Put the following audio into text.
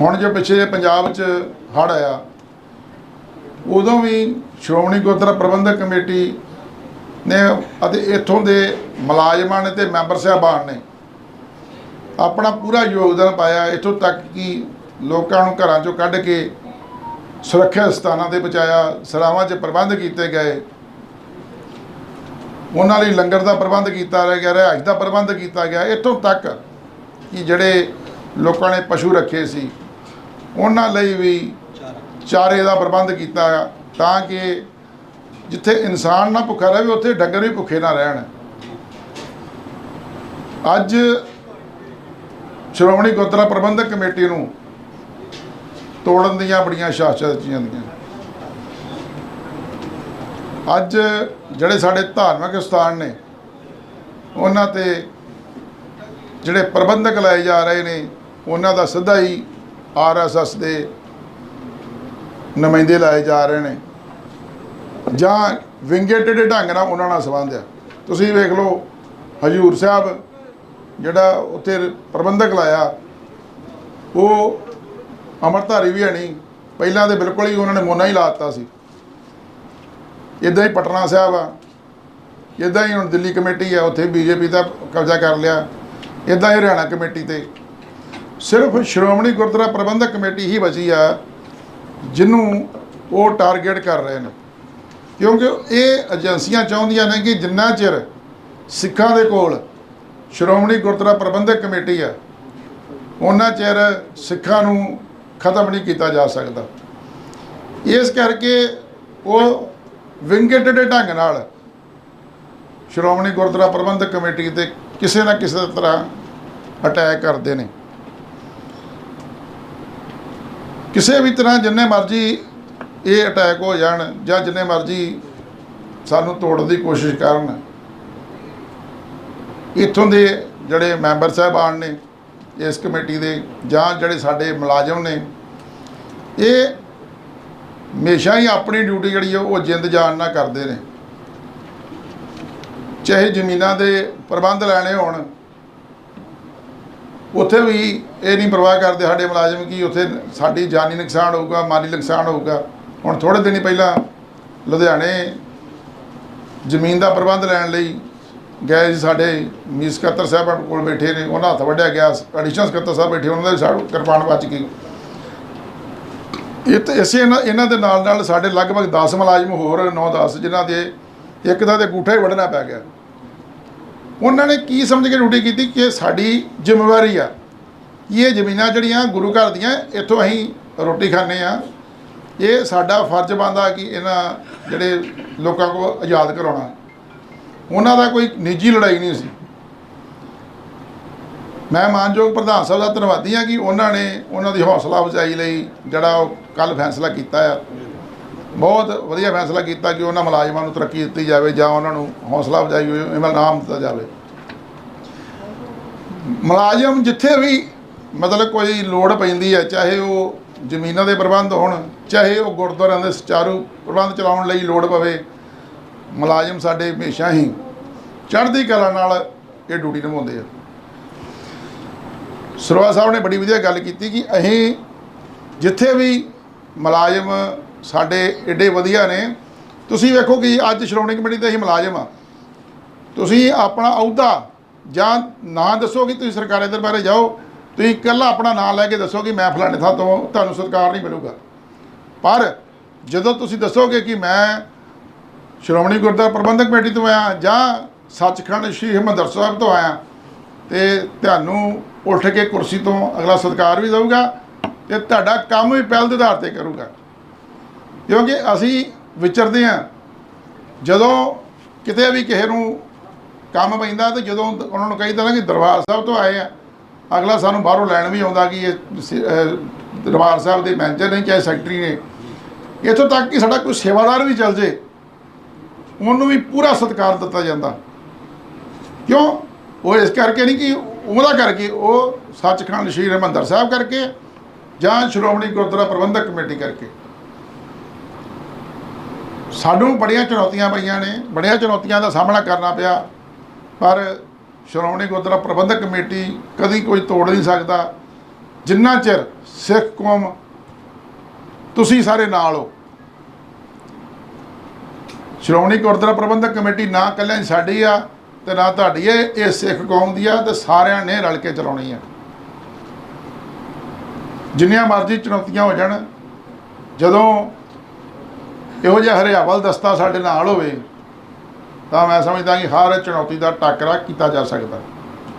ਹੁਣ ਜੋ ਪਿੱਛੇ ਪੰਜਾਬ 'ਚ ਹੜ੍ਹ ਆਇਆ, ਉਦੋਂ ਵੀ ਸ਼੍ਰੋਮਣੀ ਗੁਰਦੁਆਰਾ ਪ੍ਰਬੰਧਕ ਕਮੇਟੀ ਨੇ ਅਤੇ ਇੱਥੋਂ ਦੇ ਮੁਲਾਜ਼ਮਾਂ ਨੇ ਤੇ ਮੈਂਬਰ ਸਾਹਿਬਾਨ ਨੇ ਆਪਣਾ ਪੂਰਾ ਯੋਗਦਾਨ ਪਾਇਆ ਇੱਥੋਂ ਤੱਕ ਕਿ ਲੋਕਾਂ ਨੂੰ ਘਰਾਂ ਚੋਂ ਕੱਢ ਕੇ ਸੁਰੱਖਿਅਤ ਸਥਾਨਾਂ ਤੇ ਪਹੁੰਚਾਇਆ, ਸਰਾਵਾਂ 'ਚ ਪ੍ਰਬੰਧ ਕੀਤੇ ਗਏ। ਉਹਨਾਂ ਲਈ ਲੰਗਰ ਦਾ ਪ੍ਰਬੰਧ ਕੀਤਾ ਗਿਆ, ਰਿਹਾਇਸ਼ ਦਾ ਪ੍ਰਬੰਧ ਕੀਤਾ ਗਿਆ। ਇੱਥੋਂ ਤੱਕ ਕਿ ਜਿਹੜੇ ਲੋਕਾਂ ਨੇ ਪਸ਼ੂ ਰੱਖੇ ਸੀ ਉਹਨਾਂ ਲਈ ਵੀ ਚਾਰੇ ਦਾ ਪ੍ਰਬੰਧ ਕੀਤਾ ਤਾਂ ਕਿ ਜਿੱਥੇ ਇਨਸਾਨ ਨਾ ਭੁੱਖਾ ਰਹੇ, ਉੱਥੇ ਡੰਗਰ ਵੀ ਭੁੱਖੇ ਨਾ ਰਹਿਣ। ਅੱਜ ਸ਼੍ਰੋਮਣੀ ਗੁਰਦੁਆਰਾ ਪ੍ਰਬੰਧਕ ਕਮੇਟੀ ਨੂੰ ਤੋੜਨ ਦੀਆਂ ਬੜੀਆਂ ਸ਼ਾਸਤਰਾਂ ਦਿੱਤੀਆਂ ਜਾਂਦੀਆਂ। ਅੱਜ ਜਿਹੜੇ ਸਾਡੇ ਧਾਰਮਿਕ ਸਥਾਨ ਨੇ, ਉਹਨਾਂ ਤੇ ਜਿਹੜੇ ਪ੍ਰਬੰਧਕ ਲਾਏ ਜਾ ਰਹੇ ਨੇ, ਉਹਨਾਂ ਦਾ ਸਿੱਧਾ ਹੀ ਆਰਐਸਐਸ ਦੇ ਨੁਮਾਇੰਦੇ ਲਾਏ ਜਾ ਰਹੇ ਨੇ। ਜਾਂ ਵਿੰਗੇ ਟੇਢੇ ਢੰਗ ਨਾਲ ਉਹਨਾਂ ਨਾਲ ਸੰਬੰਧ ਆ। ਤੁਸੀਂ ਵੇਖ ਲਓ, ਹਜੂਰ ਸਾਹਿਬ ਜਿਹੜਾ ਉੱਥੇ ਪ੍ਰਬੰਧਕ ਲਾਇਆ, ਉਹ ਅਮਰਧਾਰੀ ਵੀ ਹੈ ਨਹੀਂ। ਪਹਿਲਾਂ ਤੇ ਬਿਲਕੁਲ ਹੀ ਉਹਨਾਂ ਨੇ ਮੋਨਾ ਹੀ ਲਾ ਦਿੱਤਾ ਸੀ। ਇਦਾਂ ਹੀ ਪਟਨਾ ਸਾਹਿਬ ਆ। ਇਦਾਂ ਹੀ ਹੁਣ ਦਿੱਲੀ ਕਮੇਟੀ ਆ, ਉੱਥੇ ਬੀਜੇਪੀ ਦਾ ਕਬਜ਼ਾ ਕਰ ਲਿਆ। ਇਦਾਂ ਹੀ ਹਰਿਆਣਾ ਕਮੇਟੀ ਤੇ। ਸਿਰਫ ਸ਼੍ਰੋਮਣੀ ਗੁਰਦੁਆਰਾ ਪ੍ਰਬੰਧਕ ਕਮੇਟੀ ਹੀ ਬਚੀ ਆ, ਜਿਹਨੂੰ ਉਹ ਟਾਰਗੇਟ ਕਰ ਰਹੇ ਨੇ। ਕਿਉਂਕਿ ਇਹ ਏਜੰਸੀਆਂ ਚਾਹੁੰਦੀਆਂ ਨੇ ਕਿ ਜਿੰਨਾ ਚਿਰ ਸਿੱਖਾਂ ਦੇ ਕੋਲ ਸ਼੍ਰੋਮਣੀ ਗੁਰਦੁਆਰਾ ਪ੍ਰਬੰਧਕ ਕਮੇਟੀ ਆ ਉਹਨਾਂ ਚਿਰ ਸਿੱਖਾਂ ਨੂੰ ਖਤਮ ਨਹੀਂ ਕੀਤਾ ਜਾ ਸਕਦਾ। ਇਸ ਕਰਕੇ ਉਹ ਵਿੰਗੇਟਡ ਢੰਗ ਨਾਲ ਸ਼੍ਰੋਮਣੀ ਗੁਰਦੁਆਰਾ ਪ੍ਰਬੰਧਕ ਕਮੇਟੀ ਤੇ ਕਿਸੇ ਨਾ ਕਿਸੇ ਤਰ੍ਹਾਂ ਅਟੈਕ ਕਰਦੇ ਨੇ। ਕਿਸੇ ਵੀ ਤਰ੍ਹਾਂ ਜਿੰਨੇ ਮਰਜ਼ੀ ਇਹ ਅਟੈਕ ਹੋ ਜਾਣ ਜਾਂ ਜਿੰਨੇ ਮਰਜ਼ੀ ਸਾਨੂੰ ਤੋੜਨ ਦੀ ਕੋਸ਼ਿਸ਼ ਕਰਨ, ਇੱਥੋਂ ਦੇ ਜਿਹੜੇ ਮੈਂਬਰ ਸਾਹਿਬਾਨ ਨੇ ਇਸ ਕਮੇਟੀ ਦੇ ਜਾਂ ਜਿਹੜੇ ਸਾਡੇ ਮੁਲਾਜ਼ਮ ਨੇ, ਇਹ ਹਮੇਸ਼ਾ ਹੀ ਆਪਣੀ ਡਿਊਟੀ ਜਿਹੜੀ ਆ ਉਹ ਜਿੰਦ ਜਾਨ ਨਾਲ ਕਰਦੇ ਨੇ। ਚਾਹੇ ਜ਼ਮੀਨਾਂ ਦੇ ਪ੍ਰਬੰਧ ਲੈਣੇ ਹੋਣ ਉੱਥੇ ਵੀ ਇਹ ਨਹੀਂ ਪਰਵਾਹ ਕਰਦੇ ਸਾਡੇ ਮੁਲਾਜ਼ਮ ਕਿ ਉੱਥੇ ਸਾਡੀ ਜਾਨੀ ਨੁਕਸਾਨ ਹੋਊਗਾ, ਮਾਲੀ ਨੁਕਸਾਨ ਹੋਊਗਾ। ਹੁਣ ਥੋੜੇ ਦਿਨ ਪਹਿਲਾਂ ਲੁਧਿਆਣੇ ਜ਼ਮੀਨ ਦਾ ਪ੍ਰਬੰਧ ਲੈਣ ਲਈ ਗਏ ਜੀ ਸਾਡੇ ਮੀਤ ਸਕੱਤਰ ਸਾਹਿਬ ਕੋਲ ਬੈਠੇ ਨੇ, ਉਹਨਾਂ ਹੱਥ ਵੱਢਿਆ ਗਿਆ ਐਡੀਸ਼ਨਲ ਸਕੱਤਰ ਸਾਹਿਬ ਬੈਠੇ, ਉਹਨਾਂ ਦੇ ਸਾਡੂ ਕਿਰਪਾਨ ਵੱਜ ਗਈ। ਇਹ ਤੇ ਇਸੇ ਇਹਨਾਂ ਇਹਨਾਂ ਦੇ ਨਾਲ ਨਾਲ ਸਾਡੇ ਲਗਭਗ 10 ਮੁਲਾਜ਼ਮ ਹੋਰ 9-10 ਜਿਨ੍ਹਾਂ ਦੇ ਇੱਕ ਦਾ ਤੇ ਗੂਠਾ ਹੀ ਵੱਢਣਾ ਪੈ ਗਿਆ। ਉਹਨਾਂ ਨੇ ਕੀ ਸਮਝ ਕੇ ਡਿਊਟੀ ਕੀਤੀ ਕਿ ਸਾਡੀ ਜ਼ਿੰਮੇਵਾਰੀ ਆ। ਕਿ ਇਹ ਜ਼ਮੀਨਾਂ ਜਿਹੜੀਆਂ ਗੁਰੂ ਘਰ ਦੀਆਂ, ਇੱਥੋਂ ਅਸੀਂ ਰੋਟੀ ਖਾਂਦੇ ਆ ਇਹ ਸਾਡਾ ਫਰਜ਼ ਬਣਦਾ ਕਿ ਇਹਨਾਂ ਜਿਹੜੇ ਲੋਕਾਂ ਕੋਲ ਆਜ਼ਾਦ ਕਰਾਉਣਾ। ਉਹਨਾਂ ਦਾ ਕੋਈ ਨਿੱਜੀ ਲੜਾਈ ਨਹੀਂ ਸੀ। ਮੈਂ ਮਾਨਯੋਗ ਪ੍ਰਧਾਨ ਸਾਹਿਬ ਦਾ ਧੰਨਵਾਦੀ ਹਾਂ ਕਿ ਉਹਨਾਂ ਨੇ ਉਹਨਾਂ ਦੀ ਹੌਸਲਾ ਅਫਜ਼ਾਈ ਲਈ ਜਿਹੜਾ ਉਹ ਕੱਲ ਫੈਸਲਾ ਕੀਤਾ ਆ। ਬਹੁਤ ਵਧੀਆ ਫੈਸਲਾ ਕੀਤਾ ਕਿ ਉਹਨਾਂ ਮੁਲਾਜ਼ਮਾਂ ਨੂੰ ਤਰੱਕੀ ਦਿੱਤੀ ਜਾਵੇ ਜਾਂ ਉਹਨਾਂ ਨੂੰ ਹੌਸਲਾ ਅਫਜ਼ਾਈ ਹੋਏ ਇਨਾਮ ਦਿੱਤਾ ਜਾਵੇ। ਮੁਲਾਜ਼ਮ ਜਿੱਥੇ ਵੀ ਮਤਲਬ ਕੋਈ ਲੋੜ ਪੈਂਦੀ ਹੈ, ਚਾਹੇ ਉਹ ਜ਼ਮੀਨਾਂ ਦੇ ਪ੍ਰਬੰਧ ਹੋਣ, ਚਾਹੇ ਉਹ ਗੁਰਦੁਆਰਿਆਂ ਦੇ ਸੁਚਾਰੂ ਪ੍ਰਬੰਧ ਚਲਾਉਣ ਲਈ ਲੋੜ ਪਵੇ, ਮੁਲਾਜ਼ਮ ਸਾਡੇ ਹਮੇਸ਼ਾ ਹੀ ਚੜ੍ਹਦੀ ਕਲਾ ਨਾਲ ਇਹ ਡਿਊਟੀ ਨਿਭਾਉਂਦੇ ਆ। ਸਰਵਾ ਸਾਹਿਬ ਨੇ ਬੜੀ ਵਧੀਆ ਗੱਲ ਕੀਤੀ ਕਿ ਅਸੀਂ ਜਿੱਥੇ ਵੀ ਮੁਲਾਜ਼ਮ ਸਾਡੇ ਏਡੇ ਵਧੀਆ ਨੇ। ਤੁਸੀਂ ਵੇਖੋ ਕਿ ਅੱਜ ਸ਼੍ਰੋਮਣੀ ਕਮੇਟੀ ਦੇ ਅਸੀਂ ਮੁਲਾਜ਼ਮ ਆ। ਤੁਸੀਂ ਆਪਣਾ ਅਹੁਦਾ ਜਾਂ ਨਾਂ ਦੱਸੋ ਕਿ ਤੁਸੀਂ ਸਰਕਾਰੀ ਦਰਬਾਰੇ ਜਾਓ। ਤੁਸੀਂ ਇਕੱਲਾ ਆਪਣਾ ਨਾਂ ਲੈ ਕੇ ਦੱਸੋ ਕਿ ਮੈਂ ਫਲਾਣੇ ਥਾਂ ਤੋਂ ਤੁਹਾਨੂੰ ਸਤਿਕਾਰ ਨਹੀਂ ਮਿਲੂਗਾ। ਪਰ ਜਦੋਂ ਤੁਸੀਂ ਦੱਸੋਗੇ ਕਿ ਮੈਂ ਸ਼੍ਰੋਮਣੀ ਗੁਰਦੁਆਰਾ ਪ੍ਰਬੰਧਕ ਕਮੇਟੀ ਤੋਂ ਆਇਆ ਜਾਂ ਸੱਚਖੰਡ ਸ਼੍ਰੀ ਹਰਿਮੰਦਰ ਸਾਹਿਬ ਤੋਂ ਆਇਆ, ਤੇ ਤੁਹਾਨੂੰ ਉੱਠ ਕੇ ਕੁਰਸੀ ਤੋਂ ਅਗਲਾ ਸਤਿਕਾਰ ਵੀ ਦੇਊਗਾ ਤੇ ਤੁਹਾਡਾ ਕੰਮ ਵੀ ਪਹਿਲ ਦੇ ਆਧਾਰ ਤੇ ਕਰੂਗਾ। ਕਿਉਂਕਿ ਅਸੀਂ ਵਿਚਰਦੇ ਹਾਂ। ਜਦੋਂ ਕਿਤੇ ਵੀ ਕਿਸੇ ਨੂੰ ਕੰਮ ਪੈਂਦਾ ਤੇ ਜਦੋਂ ਉਹਨਾਂ ਨੂੰ ਕਹੀਦਾ ਨਾ ਕਿ ਦਰਬਾਰ ਸਾਹਿਬ ਤੋਂ ਆਏ ਆ, ਅਗਲਾ ਸਾਨੂੰ ਬਾਹਰੋਂ ਲੈਣ ਵੀ ਆਉਂਦਾ ਕਿ ਇਹ ਦਰਬਾਰ ਸਾਹਿਬ ਦੇ ਮੈਨੇਜਰ ਨੇ ਚਾਹੇ ਸੈਕਟਰੀ ਨੇ। ਇੱਥੋਂ ਤੱਕ ਕਿ ਸਾਡਾ ਕੋਈ ਸੇਵਾਦਾਰ ਵੀ ਚੱਲ ਜੇ, ਉਹਨੂੰ ਵੀ ਪੂਰਾ ਸਤਿਕਾਰ ਦਿੱਤਾ ਜਾਂਦਾ। ਕਿਉਂ? ਉਹ ਇਸ ਕਰਕੇ ਨਹੀਂ ਕਿ ਉਹਦਾ ਕਰਕੇ, ਉਹ ਸੱਚਖੰਡ ਸ਼੍ਰੀ ਹਰਿਮੰਦਰ ਸਾਹਿਬ ਕਰਕੇ ਜਾਂ ਸ਼੍ਰੋਮਣੀ ਗੁਰਦੁਆਰਾ ਪ੍ਰਬੰਧਕ ਕਮੇਟੀ ਕਰਕੇ। ਸਾਨੂੰ ਬੜੀਆਂ ਚੁਣੌਤੀਆਂ ਪਈਆਂ ਨੇ, ਬੜੀਆਂ ਚੁਣੌਤੀਆਂ ਦਾ ਸਾਹਮਣਾ ਕਰਨਾ ਪਿਆ, ਪਰ ਸ਼੍ਰੋਮਣੀ ਗੁਰਦੁਆਰਾ ਪ੍ਰਬੰਧਕ ਕਮੇਟੀ ਕਦੀ ਕੋਈ ਤੋੜ ਨਹੀਂ ਸਕਦਾ। ਜਿੰਨਾ ਚਿਰ ਸਿੱਖ ਕੌਮ ਤੁਸੀਂ ਸਾਰੇ ਨਾਲ ਹੋ। ਸ਼੍ਰੋਮਣੀ ਗੁਰਦੁਆਰਾ ਪ੍ਰਬੰਧਕ ਕਮੇਟੀ ਨਾ ਇਕੱਲਿਆਂ ਦੀ ਸਾਡੀ ਆ ਤੇ ਨਾ ਤੁਹਾਡੀ ਹੈ ਇਹ ਸਿੱਖ ਕੌਮ ਦੀ ਆ ਤੇ ਸਾਰਿਆਂ ਨੇ ਰਲ ਕੇ ਚਲਾਉਣੀ ਆ। ਜਿੰਨੀਆਂ ਮਰਜ਼ੀ ਚੁਣੌਤੀਆਂ ਹੋ ਜਾਣ, ਜਦੋਂ ਇਹੋ ਜਿਹਾ ਹਰਿਆਵਲ ਦਸਤਾ ਸਾਡੇ ਨਾਲ ਹੋਵੇ ਤਾਂ ਮੈਂ ਸਮਝਦਾ ਕਿ ਹਰ ਚੁਣੌਤੀ ਦਾ ਟਾਕਰਾ ਕੀਤਾ ਜਾ ਸਕਦਾ।